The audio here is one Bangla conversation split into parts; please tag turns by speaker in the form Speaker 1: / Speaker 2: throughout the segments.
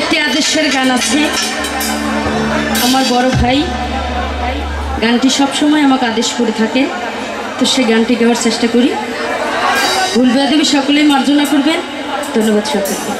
Speaker 1: একটি আদেশের গান আছে। আমার বড় ভাই গানটি সবসময় আমাকে আদেশ করে থাকে, তো সেই গানটি গাওয়ার চেষ্টা করি। ভুল দেবী সকলেই মার্জনা করবেন। ধন্যবাদ সকলকে।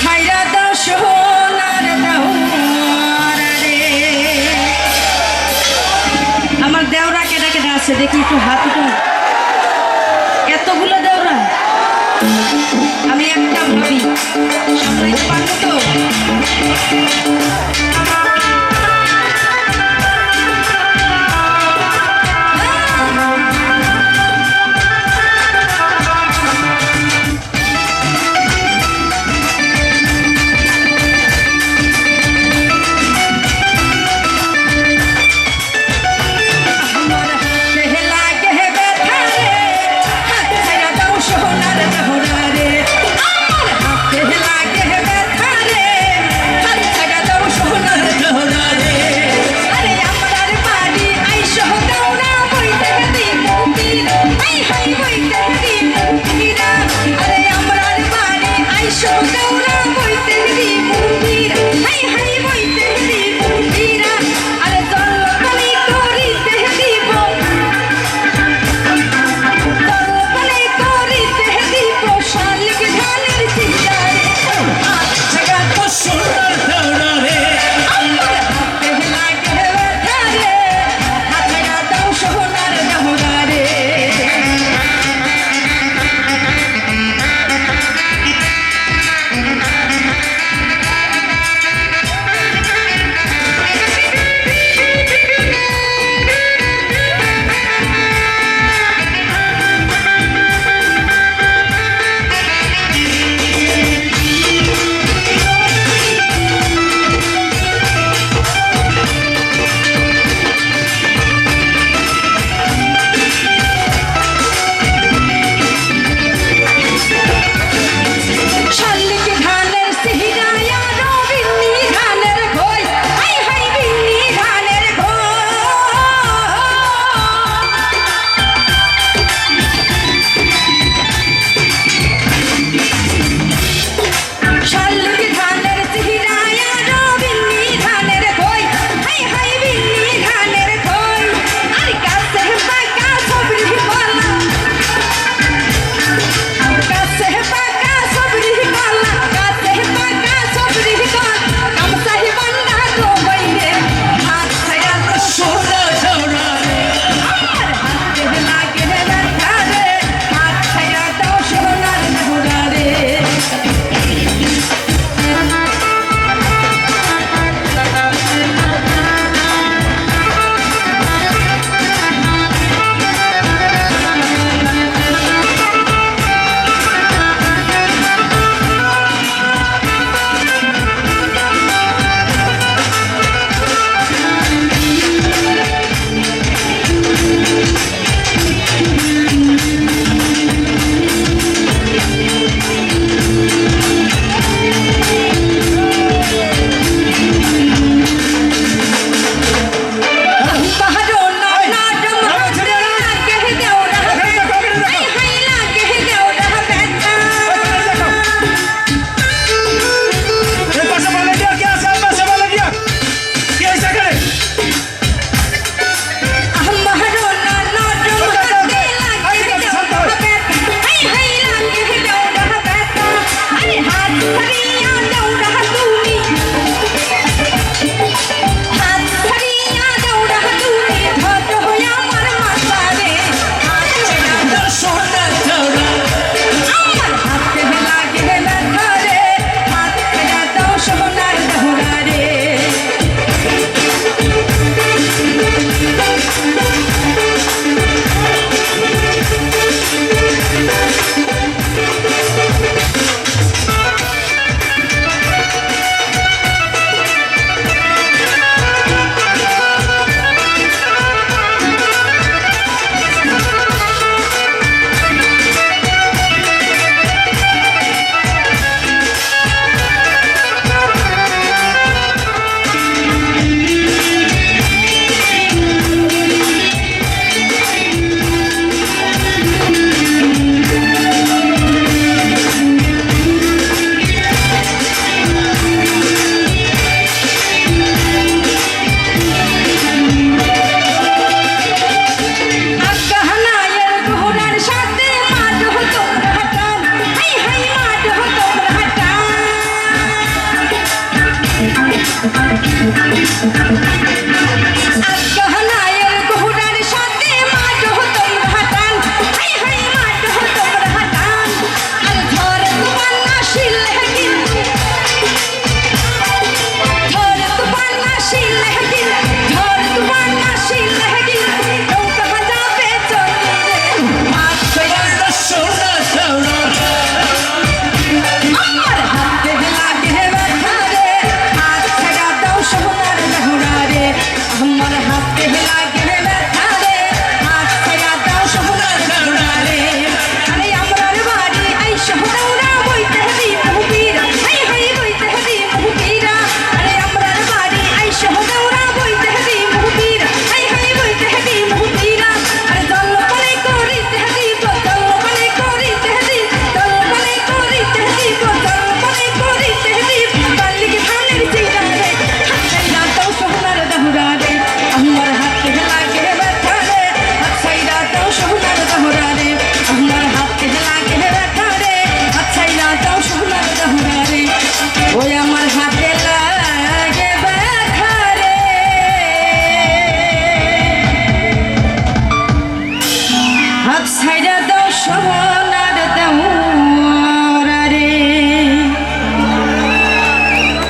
Speaker 1: ছাইরা দাও সোনার দেওয়ার রে। আমার দেওরা কেটা কেটা আছে? দেখি একটু হাত এতগুলো দেওরা? আমি একটা ভাবি। সামলাইতে পারব তো?